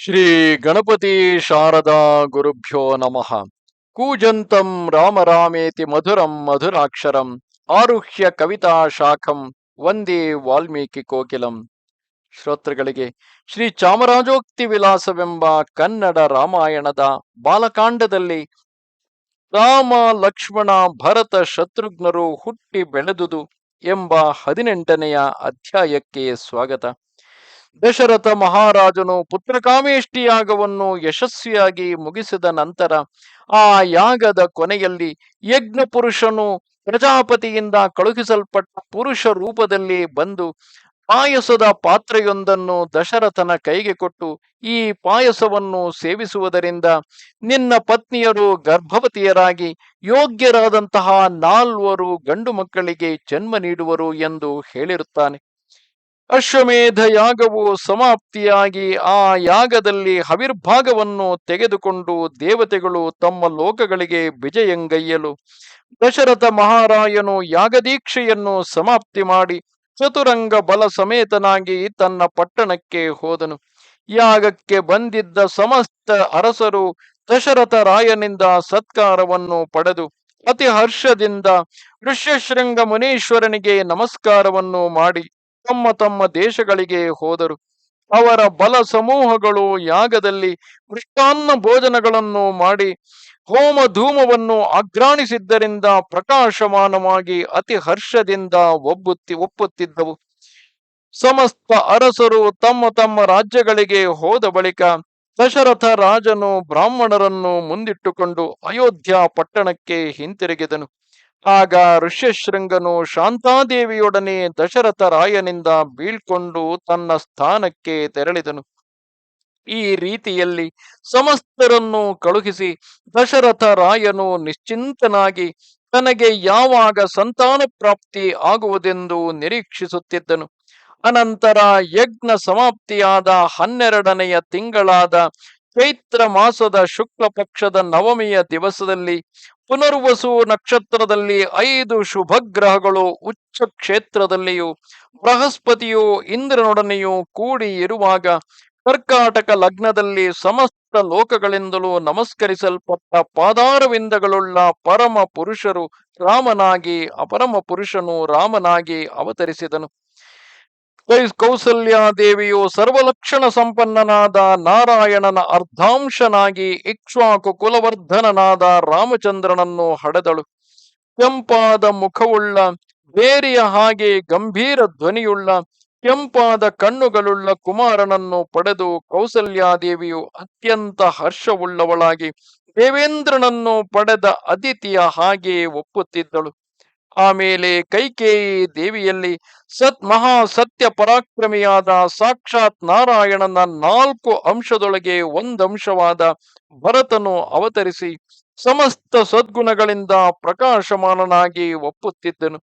ಶ್ರೀ ಗಣಪತಿ ಶಾರದಾ ಗುರುಭ್ಯೋ ನಮಃ. ಕೂಜಂತಂ ರಾಮ ರಾಮೇತಿ ಮಧುರಂ ಮಧುರಾಕ್ಷರಂ ಆರುಹ್ಯ ಕವಿತಾ ಶಾಖಂ ವಂದೇ ವಾಲ್ಮೀಕಿ ಕೋಕಿಲಂ. ಶ್ರೋತೃಗಳಿಗೆ ಶ್ರೀ ಚಾಮರಾಜೋಕ್ತಿ ವಿಲಾಸವೆಂಬ ಕನ್ನಡ ರಾಮಾಯಣದ ಬಾಲಕಾಂಡದಲ್ಲಿ ರಾಮ ಲಕ್ಷ್ಮಣ ಭರತ ಶತ್ರುಘ್ನರು ಹುಟ್ಟಿ ಬೆಳೆದುದು ಎಂಬ ಹದಿನೆಂಟನೆಯ ಅಧ್ಯಾಯಕ್ಕೆ ಸ್ವಾಗತ. ದಶರಥ ಮಹಾರಾಜನು ಪುತ್ರಕಾಮೇಷ್ಟಿ ಯಾಗವನ್ನು ಯಶಸ್ವಿಯಾಗಿ ಮುಗಿಸಿದ ನಂತರ ಆ ಯಾಗದ ಕೊನೆಯಲ್ಲಿ ಯಜ್ಞ ಪುರುಷನು ಪ್ರಜಾಪತಿಯಿಂದ ಕಳುಹಿಸಲ್ಪಟ್ಟ ಪುರುಷ ರೂಪದಲ್ಲಿ ಬಂದು ಪಾಯಸದ ಪಾತ್ರೆಯೊಂದನ್ನು ದಶರಥನ ಕೈಗೆ ಕೊಟ್ಟು ಈ ಪಾಯಸವನ್ನು ಸೇವಿಸುವುದರಿಂದ ನಿನ್ನ ಪತ್ನಿಯರು ಗರ್ಭವತಿಯರಾಗಿ ಯೋಗ್ಯರಾದಂತಹ ನಾಲ್ವರು ಗಂಡು ಮಕ್ಕಳಿಗೆ ಜನ್ಮ ನೀಡುವರು ಎಂದು ಹೇಳಿರುತ್ತಾನೆ. ಅಶ್ವಮೇಧ ಯಾಗವು ಸಮಾಪ್ತಿಯಾಗಿ ಆ ಯಾಗದಲ್ಲಿ ಹವಿರ್ಭಾಗವನ್ನು ತೆಗೆದುಕೊಂಡು ದೇವತೆಗಳು ತಮ್ಮ ಲೋಕಗಳಿಗೆ ವಿಜಯಂಗೈಯಲು. ದಶರಥ ಮಹಾರಾಯನು ಯಾಗದೀಕ್ಷೆಯನ್ನು ಸಮಾಪ್ತಿ ಮಾಡಿ ಚತುರಂಗ ಬಲ ಸಮೇತನಾಗಿ ತನ್ನ ಪಟ್ಟಣಕ್ಕೆ ಹೋದನು. ಯಾಗಕ್ಕೆ ಬಂದಿದ್ದ ಸಮಸ್ತ ಅರಸರು ದಶರಥ ರಾಯನಿಂದ ಸತ್ಕಾರವನ್ನು ಪಡೆದು ಅತಿ ಹರ್ಷದಿಂದ ಋಷ್ಯಶೃಂಗ ಮುನೀಶ್ವರನಿಗೆ ನಮಸ್ಕಾರವನ್ನು ಮಾಡಿ ತಮ್ಮ ತಮ್ಮ ದೇಶಗಳಿಗೆ ಹೋದರು. ಅವರ ಬಲ ಸಮೂಹಗಳು ಯಾಗದಲ್ಲಿ ಮೃಷ್ಟಾನ್ನ ಭೋಜನಗಳನ್ನು ಮಾಡಿ ಹೋಮ ಧೂಮವನ್ನು ಅಗ್ರಾಣಿಸಿದ್ದರಿಂದ ಪ್ರಕಾಶಮಾನವಾಗಿ ಅತಿ ಹರ್ಷದಿಂದ ಒಬ್ಬುತ್ತಿ, ಒಪ್ಪುತ್ತಿದ್ದವು. ಸಮಸ್ತ ಅರಸರು ತಮ್ಮ ತಮ್ಮ ರಾಜ್ಯಗಳಿಗೆ ಹೋದ ಬಳಿಕ ದಶರಥ ರಾಜನು ಬ್ರಾಹ್ಮಣರನ್ನು ಮುಂದಿಟ್ಟುಕೊಂಡು ಅಯೋಧ್ಯ ಪಟ್ಟಣಕ್ಕೆ ಹಿಂತಿರುಗಿದನು. ಆಗ ಋಷ್ಯಶೃಂಗನು ಶಾಂತಾದೇವಿಯೊಡನೆ ದಶರಥ ರಾಯನಿಂದ ಬೀಳ್ಕೊಂಡು ತನ್ನ ಸ್ಥಾನಕ್ಕೆ ತೆರಳಿದನು. ಈ ರೀತಿಯಲ್ಲಿ ಸಮಸ್ತರನ್ನು ಕಳುಹಿಸಿ ದಶರಥ ರಾಯನು ನಿಶ್ಚಿಂತನಾಗಿ ತನಗೆ ಯಾವಾಗ ಸಂತಾನ ಪ್ರಾಪ್ತಿ ಆಗುವುದೆಂದು ನಿರೀಕ್ಷಿಸುತ್ತಿದ್ದನು. ಅನಂತರ ಯಜ್ಞ ಸಮಾಪ್ತಿಯಾದ ಹನ್ನೆರಡನೆಯ ತಿಂಗಳಾದ ಚೈತ್ರ ಮಾಸದ ಶುಕ್ಲ ಪಕ್ಷದ ನವಮಿಯ ದಿವಸದಲ್ಲಿ ಪುನರ್ವಸು ನಕ್ಷತ್ರದಲ್ಲಿ ಐದು ಶುಭ ಗ್ರಹಗಳು ಉಚ್ಚ ಕ್ಷೇತ್ರದಲ್ಲಿಯೂ ಬೃಹಸ್ಪತಿಯು ಇಂದ್ರನೊಡನೆಯೂ ಕೂಡಿ ಇರುವಾಗ ಕರ್ಕಾಟಕ ಲಗ್ನದಲ್ಲಿ ಸಮಸ್ತ ಲೋಕಗಳಿಂದಲೂ ನಮಸ್ಕರಿಸಲ್ಪಟ್ಟ ಪಾದಾರವಿಂದಗಳುಳ್ಳ ಪರಮ ಪುರುಷರು ರಾಮನಾಗಿ, ಅಪರಮ ಪುರುಷನು ರಾಮನಾಗಿ ಅವತರಿಸಿದನು. ಕೌಸಲ್ಯಾದೇವಿಯು ಸರ್ವಲಕ್ಷಣ ಸಂಪನ್ನನಾದ ನಾರಾಯಣನ ಅರ್ಧಾಂಶನಾಗಿ ಇಕ್ಷ್ವಾಕು ಕುಲವರ್ಧನನಾದ ರಾಮಚಂದ್ರನನ್ನು ಹಡೆದಳು. ಕೆಂಪಾದ ಮುಖವುಳ್ಳ, ಬೇರಿಯ ಹಾಗೆ ಗಂಭೀರ ಧ್ವನಿಯುಳ್ಳ, ಕೆಂಪಾದ ಕಣ್ಣುಗಳುಳ್ಳ ಕುಮಾರನನ್ನು ಪಡೆದು ಕೌಸಲ್ಯಾದೇವಿಯು ಅತ್ಯಂತ ಹರ್ಷವುಳ್ಳವಳಾಗಿ ದೇವೇಂದ್ರನನ್ನು ಪಡೆದ ಅದಿತಿಯ ಹಾಗೆ ಒಪ್ಪುತ್ತಿದ್ದಳು. ಆಮೇಲೆ ಕೈಕೇಯಿ ದೇವಿಯಲ್ಲಿ ಸತ್ ಮಹಾ ಸತ್ಯ ಪರಾಕ್ರಮಿಯಾದ ಸಾಕ್ಷಾತ್ ನಾರಾಯಣನ ನಾಲ್ಕು ಅಂಶದೊಳಗೆ ಒಂದಂಶವಾದ ಭರತನು ಅವತರಿಸಿ ಸಮಸ್ತ ಸದ್ಗುಣಗಳಿಂದ ಪ್ರಕಾಶಮಾನನಾಗಿ ಒಪ್ಪುತ್ತಿದ್ದನು.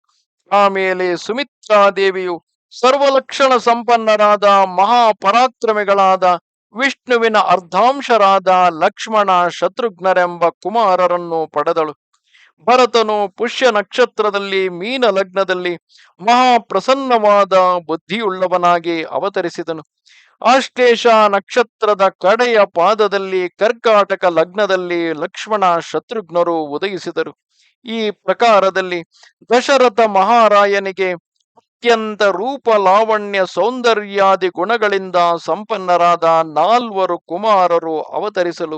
ಆಮೇಲೆ ಸುಮಿತ್ರಾ ದೇವಿಯು ಸರ್ವಲಕ್ಷಣ ಸಂಪನ್ನರಾದ ಮಹಾಪರಾಕ್ರಮಿಗಳಾದ ವಿಷ್ಣುವಿನ ಅರ್ಧಾಂಶರಾದ ಲಕ್ಷ್ಮಣ ಶತ್ರುಘ್ನರೆಂಬ ಕುಮಾರರನ್ನು ಪಡೆದಳು. ಭರತನು ಪುಷ್ಯ ನಕ್ಷತ್ರದಲ್ಲಿ, ಮೀನ ಲಗ್ನದಲ್ಲಿ ಮಹಾಪ್ರಸನ್ನವಾದ ಬುದ್ಧಿಯುಳ್ಳವನಾಗಿ ಅವತರಿಸಿದನು. ಆಶ್ಲೇಷ ನಕ್ಷತ್ರದ ಕಡೆಯ ಪಾದದಲ್ಲಿ, ಕರ್ಕಾಟಕ ಲಗ್ನದಲ್ಲಿ ಲಕ್ಷ್ಮಣ ಶತ್ರುಘ್ನರು ಉದಯಿಸಿದರು. ಈ ಪ್ರಕಾರದಲ್ಲಿ ದಶರಥ ಮಹಾರಾಯನಿಗೆ ಅತ್ಯಂತ ರೂಪ ಲಾವಣ್ಯ ಸೌಂದರ್ಯಾದಿ ಗುಣಗಳಿಂದ ಸಂಪನ್ನರಾದ ನಾಲ್ವರು ಕುಮಾರರು ಅವತರಿಸಲು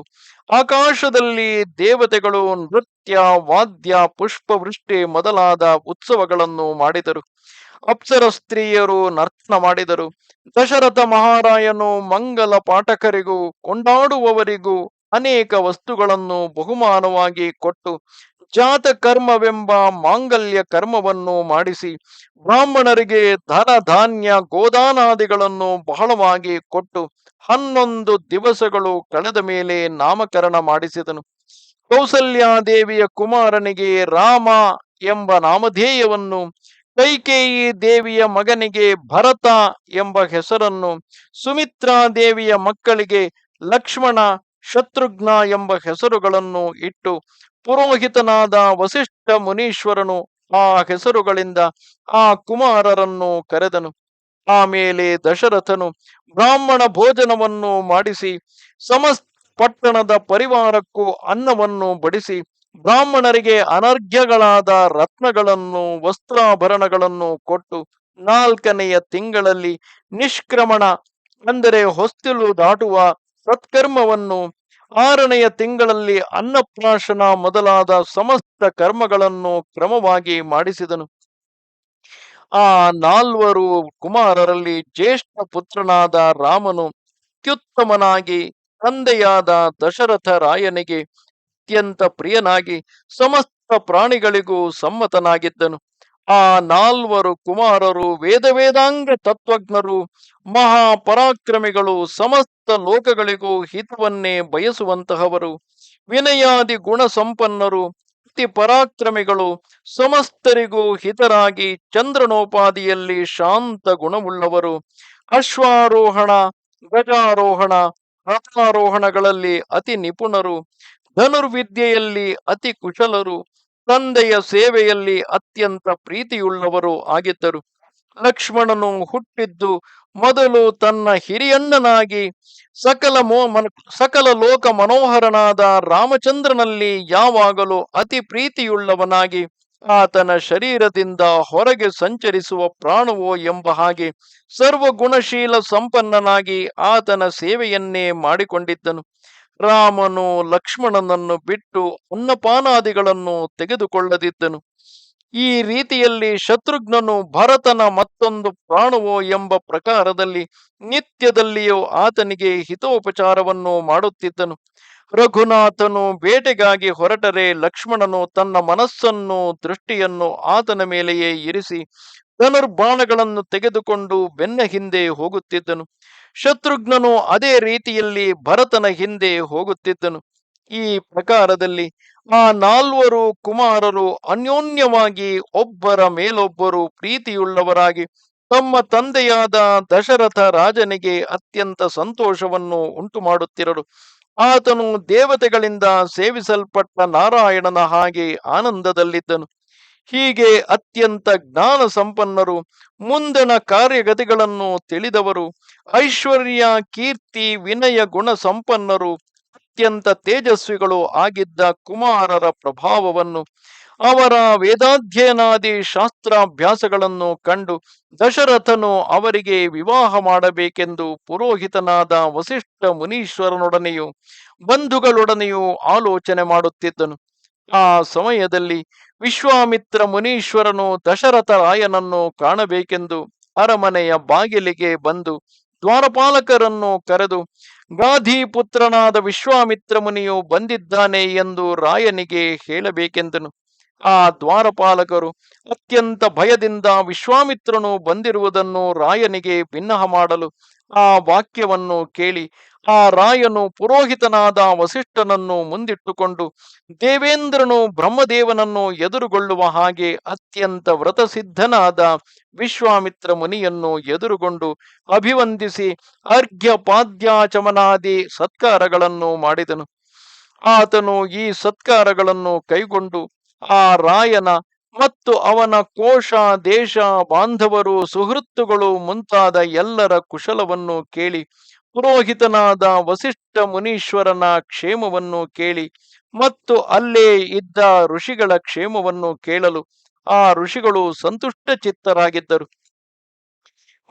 ಆಕಾಶದಲ್ಲಿ ದೇವತೆಗಳು ನೃತ್ಯ, ವಾದ್ಯ, ಪುಷ್ಪವೃಷ್ಟಿ ಮೊದಲಾದ ಉತ್ಸವಗಳನ್ನು ಮಾಡಿದರು. ಅಪ್ಸರ ಸ್ತ್ರೀಯರು ನರ್ತನ ಮಾಡಿದರು. ದಶರಥ ಮಹಾರಾಯನು ಮಂಗಲ ಪಾಠಕರಿಗೂ, ಕೊಂಡಾಡುವವರಿಗೂ ಅನೇಕ ವಸ್ತುಗಳನ್ನು ಬಹುಮಾನವಾಗಿ ಕೊಟ್ಟು ಜಾತ ಕರ್ಮವೆಂಬ ಮಾಂಗಲ್ಯ ಕರ್ಮವನ್ನು ಮಾಡಿಸಿ ಬ್ರಾಹ್ಮಣರಿಗೆ ಧನ ಧಾನ್ಯ ಗೋದಾನಾದಿಗಳನ್ನು ಬಹಳವಾಗಿ ಕೊಟ್ಟು ಹನ್ನೊಂದು ದಿವಸಗಳು ಕಳೆದ ಮೇಲೆ ನಾಮಕರಣ ಮಾಡಿಸಿದನು. ಕೌಸಲ್ಯಾದೇವಿಯ ಕುಮಾರನಿಗೆ ರಾಮ ಎಂಬ ನಾಮಧೇಯವನ್ನು, ಕೈಕೇಯಿ ದೇವಿಯ ಮಗನಿಗೆ ಭರತ ಎಂಬ ಹೆಸರನ್ನು, ಸುಮಿತ್ರಾ ದೇವಿಯ ಮಕ್ಕಳಿಗೆ ಲಕ್ಷ್ಮಣ ಶತ್ರುಘ್ನ ಎಂಬ ಹೆಸರುಗಳನ್ನು ಇಟ್ಟು ಪುರೋಹಿತನಾದ ವಸಿಷ್ಠ ಮುನೀಶ್ವರನು ಆ ಹೆಸರುಗಳಿಂದ ಆ ಕುಮಾರರನ್ನು ಕರೆದನು. ಆಮೇಲೆ ದಶರಥನು ಬ್ರಾಹ್ಮಣ ಭೋಜನವನ್ನು ಮಾಡಿಸಿ ಸಮಸ್ತ ಪಟ್ಟಣದ ಪರಿವಾರಕ್ಕೂ ಅನ್ನವನ್ನು ಬಡಿಸಿ, ಬ್ರಾಹ್ಮಣರಿಗೆ ಅನರ್ಘ್ಯಗಳಾದ ರತ್ನಗಳನ್ನು, ವಸ್ತ್ರಾಭರಣಗಳನ್ನು ಕೊಟ್ಟು ನಾಲ್ಕನೆಯ ತಿಂಗಳಲ್ಲಿ ನಿಷ್ಕ್ರಮಣ, ಅಂದರೆ ಹೊಸ್ತಿಲು ದಾಟುವ ಸತ್ಕರ್ಮವನ್ನು ಆರನೆಯ ತಿಂಗಳಲ್ಲಿ ಅನ್ನಪ್ರಾಶನ ಮೊದಲಾದ ಸಮಸ್ತ ಕರ್ಮಗಳನ್ನು ಕ್ರಮವಾಗಿ ಮಾಡಿಸಿದನು. ಆ ನಾಲ್ವರು ಕುಮಾರರಲ್ಲಿ ಜ್ಯೇಷ್ಠ ಪುತ್ರನಾದ ರಾಮನು ಅತ್ಯುತ್ತಮನಾಗಿ ತಂದೆಯಾದ ದಶರಥ ರಾಯನಿಗೆ ಅತ್ಯಂತ ಪ್ರಿಯನಾಗಿ ಸಮಸ್ತ ಪ್ರಾಣಿಗಳಿಗೂ ಸಮ್ಮತನಾಗಿದ್ದನು. ಆ ನಾಲ್ವರು ಕುಮಾರರು ವೇದ ವೇದಾಂಗ ತತ್ವಜ್ಞರು ಮಹಾಪರಾಕ್ರಮಿಗಳು ಸಮಸ್ತ ಲೋಕಗಳಿಗೂ ಹಿತವನ್ನೇ ಬಯಸುವಂತಹವರು. ವಿನಯಾದಿ ಗುಣ ಸಂಪನ್ನರು ಅತಿ ಪರಾಕ್ರಮಿಗಳು ಸಮಸ್ತರಿಗೂ ಹಿತರಾಗಿ ಚಂದ್ರನೋಪಾದಿಯಲ್ಲಿ ಶಾಂತ ಗುಣವುಳ್ಳವರು. ಅಶ್ವಾರೋಹಣ ಗಜಾರೋಹಣ ರಥಾರೋಹಣಗಳಲ್ಲಿ ಅತಿ ನಿಪುಣರು. ಧನುರ್ವಿದ್ಯೆಯಲ್ಲಿ ಅತಿ ಕುಶಲರು. ತಂದೆಯ ಸೇವೆಯಲ್ಲಿ ಅತ್ಯಂತ ಪ್ರೀತಿಯುಳ್ಳವರು ಆಗಿದ್ದರು. ಲಕ್ಷ್ಮಣನು ಹುಟ್ಟಿದ್ದು ಮೊದಲು ತನ್ನ ಹಿರಿಯಣ್ಣನಾಗಿ ಸಕಲ ಮೋ ಸಕಲ ಲೋಕ ಮನೋಹರನಾದ ರಾಮಚಂದ್ರನಲ್ಲಿ ಯಾವಾಗಲೂ ಅತಿ ಪ್ರೀತಿಯುಳ್ಳವನಾಗಿ ಆತನ ಶರೀರದಿಂದ ಹೊರಗೆ ಸಂಚರಿಸುವ ಪ್ರಾಣವೋ ಎಂಬ ಹಾಗೆ ಸರ್ವಗುಣಶೀಲ ಸಂಪನ್ನನಾಗಿ ಆತನ ಸೇವೆಯನ್ನೇ ಮಾಡಿಕೊಂಡಿದ್ದನು. ರಾಮನು ಲಕ್ಷ್ಮಣನನ್ನು ಬಿಟ್ಟು ಅನ್ನಪಾನಾದಿಗಳನ್ನು ತೆಗೆದುಕೊಳ್ಳದಿದ್ದನು. ಈ ರೀತಿಯಲ್ಲಿ ಶತ್ರುಘ್ನನು ಭರತನ ಮತ್ತೊಂದು ಪ್ರಾಣವೋ ಎಂಬ ಪ್ರಕಾರದಲ್ಲಿ ನಿತ್ಯದಲ್ಲಿಯೂ ಆತನಿಗೆ ಹಿತೋಪಚಾರವನ್ನು ಮಾಡುತ್ತಿದ್ದನು. ರಘುನಾಥನು ಬೇಟೆಗಾಗಿ ಹೊರಟರೆ ಲಕ್ಷ್ಮಣನು ತನ್ನ ಮನಸ್ಸನ್ನು ದೃಷ್ಟಿಯನ್ನು ಆತನ ಮೇಲೆಯೇ ಇರಿಸಿ ಧನುರ್ಬಾಣಗಳನ್ನು ತೆಗೆದುಕೊಂಡು ಬೆನ್ನ ಹಿಂದೆ ಹೋಗುತ್ತಿದ್ದನು. ಶತ್ರುಘ್ನನು ಅದೇ ರೀತಿಯಲ್ಲಿ ಭರತನ ಹಿಂದೆ ಹೋಗುತ್ತಿದ್ದನು. ಈ ಪ್ರಕಾರದಲ್ಲಿ ಆ ನಾಲ್ವರು ಕುಮಾರರು ಅನ್ಯೋನ್ಯವಾಗಿ ಒಬ್ಬರ ಮೇಲೊಬ್ಬರು ಪ್ರೀತಿಯುಳ್ಳವರಾಗಿ ತಮ್ಮ ತಂದೆಯಾದ ದಶರಥ ರಾಜನಿಗೆ ಅತ್ಯಂತ ಸಂತೋಷವನ್ನು ಉಂಟು ಮಾಡುತ್ತಿರಲು ಆತನು ದೇವತೆಗಳಿಂದ ಸೇವಿಸಲ್ಪಟ್ಟ ನಾರಾಯಣನ ಹಾಗೆ ಆನಂದದಲ್ಲಿದ್ದನು. ಹೀಗೆ ಅತ್ಯಂತ ಜ್ಞಾನ ಸಂಪನ್ನರು ಮುಂದಿನ ಕಾರ್ಯಗತಿಗಳನ್ನು ತಿಳಿದವರು, ಐಶ್ವರ್ಯ, ಕೀರ್ತಿ, ವಿನಯ ಗುಣ ಸಂಪನ್ನರು ಅತ್ಯಂತ ತೇಜಸ್ವಿಗಳು ಆಗಿದ್ದ ಕುಮಾರರ ಪ್ರಭಾವವನ್ನು, ಅವರ ವೇದಾಧ್ಯಯನಾದಿ ಶಾಸ್ತ್ರಾಭ್ಯಾಸಗಳನ್ನು ಕಂಡು ದಶರಥನು ಅವರಿಗೆ ವಿವಾಹ ಮಾಡಬೇಕೆಂದು ಪುರೋಹಿತನಾದ ವಸಿಷ್ಠ ಮುನೀಶ್ವರನೊಡನೆಯೂ ಬಂಧುಗಳೊಡನೆಯೂ ಆಲೋಚನೆ ಮಾಡುತ್ತಿದ್ದನು. ಆ ಸಮಯದಲ್ಲಿ ವಿಶ್ವಾಮಿತ್ರ ಮುನೀಶ್ವರನು ದಶರಥ ರಾಯನನ್ನು ಕಾಣಬೇಕೆಂದು ಅರಮನೆಯ ಬಾಗಿಲಿಗೆ ಬಂದು ದ್ವಾರಪಾಲಕರನ್ನು ಕರೆದು ಗಾಧಿ ಪುತ್ರನಾದ ವಿಶ್ವಾಮಿತ್ರ ಮುನಿಯು ಬಂದಿದ್ದಾನೆ ಎಂದು ರಾಯನಿಗೆ ಹೇಳಬೇಕೆಂದನು ಆ ದ್ವಾರಪಾಲಕರು ಅತ್ಯಂತ ಭಯದಿಂದ ವಿಶ್ವಾಮಿತ್ರನು ಬಂದಿರುವುದನ್ನು ರಾಯನಿಗೆ ಭಿನ್ನಹ ಮಾಡಲು ಆ ವಾಕ್ಯವನ್ನು ಕೇಳಿ ಆ ರಾಯನು ಪುರೋಹಿತನಾದ ವಸಿಷ್ಠನನ್ನು ಮುಂದಿಟ್ಟುಕೊಂಡು ದೇವೇಂದ್ರನು ಬ್ರಹ್ಮದೇವನನ್ನು ಎದುರುಗೊಳ್ಳುವ ಹಾಗೆ ಅತ್ಯಂತ ವ್ರತಸಿದ್ಧನಾದ ವಿಶ್ವಾಮಿತ್ರ ಮುನಿಯನ್ನು ಎದುರುಗೊಂಡು ಅಭಿವಂದಿಸಿ ಅರ್ಘ್ಯ ಪಾದ್ಯಾಚಮನಾದಿ ಸತ್ಕಾರಗಳನ್ನು ಮಾಡಿದನು. ಆತನು ಈ ಸತ್ಕಾರಗಳನ್ನು ಕೈಗೊಂಡು ಆ ರಾಯನ ಮತ್ತು ಅವನ ಕೋಶ, ದೇಶ, ಬಾಂಧವರು, ಸುಹೃತ್ತುಗಳು ಮುಂತಾದ ಎಲ್ಲರ ಕುಶಲವನ್ನು ಕೇಳಿ ಪುರೋಹಿತನಾದ ವಸಿಷ್ಠ ಮುನೀಶ್ವರನ ಕ್ಷೇಮವನ್ನು ಕೇಳಿ ಮತ್ತು ಅಲ್ಲೇ ಇದ್ದ ಋಷಿಗಳ ಕ್ಷೇಮವನ್ನು ಕೇಳಲು ಆ ಋಷಿಗಳು ಸಂತುಷ್ಟ ಚಿತ್ತರಾಗಿದ್ದರು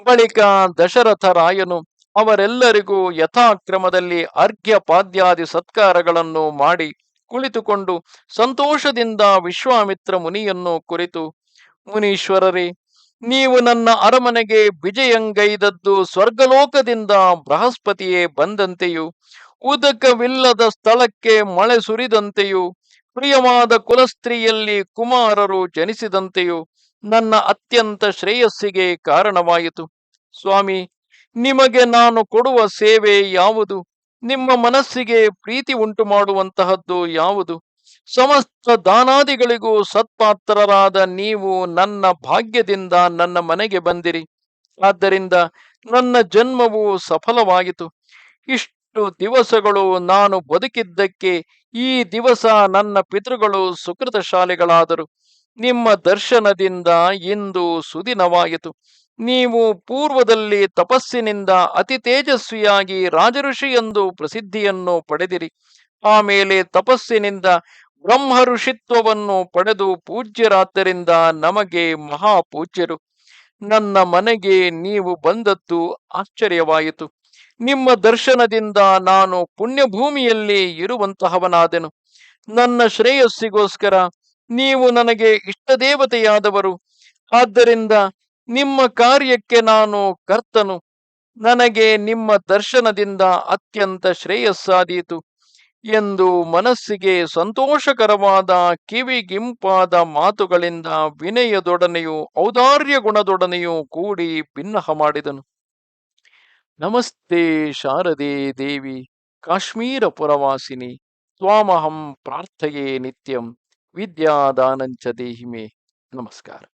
ಬಳಿಕ ದಶರಥ ರಾಯನು ಅವರೆಲ್ಲರಿಗೂ ಯಥಾಕ್ರಮದಲ್ಲಿ ಅರ್ಘ್ಯ ಪಾದ್ಯಾದಿ ಸತ್ಕಾರಗಳನ್ನು ಮಾಡಿ ಕುಳಿತುಕೊಂಡು ಸಂತೋಷದಿಂದ ವಿಶ್ವಾಮಿತ್ರ ಮುನಿಯನ್ನು ಕುರಿತು, ಮುನೀಶ್ವರರೇ ನೀವು ನನ್ನ ಅರಮನೆಗೆ ವಿಜಯಂಗೈದದ್ದು ಸ್ವರ್ಗಲೋಕದಿಂದ ಬೃಹಸ್ಪತಿಯೇ ಬಂದಂತೆಯೂ, ಉದಕವಿಲ್ಲದ ಸ್ಥಳಕ್ಕೆ ಮಳೆ ಸುರಿದಂತೆಯೂ, ಪ್ರಿಯವಾದ ಕುಲಸ್ತ್ರೀಯಲ್ಲಿ ಕುಮಾರರು ಜನಿಸಿದಂತೆಯೂ ನನ್ನ ಅತ್ಯಂತ ಶ್ರೇಯಸ್ಸಿಗೆ ಕಾರಣವಾಯಿತು. ಸ್ವಾಮಿ, ನಿಮಗೆ ನಾನು ಕೊಡುವ ಸೇವೆ ಯಾವುದು? ನಿಮ್ಮ ಮನಸ್ಸಿಗೆ ಪ್ರೀತಿ ಉಂಟು ಮಾಡುವಂತಹದ್ದು ಯಾವುದು? ಸಮಸ್ತ ದಾನಾದಿಗಳಿಗೂ ಸತ್ಪಾತ್ರರಾದ ನೀವು ನನ್ನ ಭಾಗ್ಯದಿಂದ ನನ್ನ ಮನೆಗೆ ಬಂದಿರಿ. ಆದ್ದರಿಂದ ನನ್ನ ಜನ್ಮವು ಸಫಲವಾಯಿತು ಇಷ್ಟು ದಿವಸಗಳು ನಾನು ಬದುಕಿದ್ದಕ್ಕೆ ಈ ದಿವಸ ನನ್ನ ಪಿತೃಗಳು ಸುಕೃತ ಶಾಲೆಗಳಾದರು ನಿಮ್ಮ ದರ್ಶನದಿಂದ ಇಂದು ಸುದಿನವಾಯಿತು ನೀವು ಪೂರ್ವದಲ್ಲಿ ತಪಸ್ಸಿನಿಂದ ಅತಿ ತೇಜಸ್ವಿಯಾಗಿ ರಾಜಋಷಿ ಎಂದು ಪ್ರಸಿದ್ಧಿಯನ್ನು ಪಡೆದಿರಿ. ಆಮೇಲೆ ತಪಸ್ಸಿನಿಂದ ಬ್ರಹ್ಮ ಋಷಿತ್ವವನ್ನು ಪಡೆದು ಪೂಜ್ಯರಾದ್ದರಿಂದ ನಮಗೆ ಮಹಾಪೂಜ್ಯರು. ನನ್ನ ಮನೆಗೆ ನೀವು ಬಂದದ್ದು ಆಶ್ಚರ್ಯವಾಯಿತು. ನಿಮ್ಮ ದರ್ಶನದಿಂದ ನಾನು ಪುಣ್ಯಭೂಮಿಯಲ್ಲಿ ಇರುವಂತಹವನಾದೆನು. ನನ್ನ ಶ್ರೇಯಸ್ಸಿಗೋಸ್ಕರ ನೀವು ನನಗೆ ಇಷ್ಟ ದೇವತೆಯಾದವರು ಆದ್ದರಿಂದ ನಿಮ್ಮ ಕಾರ್ಯಕ್ಕೆ ನಾನು ಕರ್ತನು. ನನಗೆ ನಿಮ್ಮ ದರ್ಶನದಿಂದ ಅತ್ಯಂತ ಶ್ರೇಯಸ್ಸಾದೀತು. ಎಂದು ಮನಸ್ಸಿಗೆ ಸಂತೋಷಕರವಾದ ಕಿವಿಗಿಂಪಾದ ಮಾತುಗಳಿಂದ ವಿನಯದೊಡನೆಯೂ ಔದಾರ್ಯ ಗುಣದೊಡನೆಯೂ ಕೂಡಿ ಭಿನ್ನಹ ಮಾಡಿದನು. ನಮಸ್ತೆ ಶಾರದೆ ದೇವಿ, ಕಾಶ್ಮೀರ ಪುರವಾಸಿನಿ, ತ್ವಾಮಹಂ ಪ್ರಾರ್ಥಯೇ ನಿತ್ಯಂ, ವಿದ್ಯಾದಾನಂಚ ದೇಹಿಮೆ. ನಮಸ್ಕಾರ.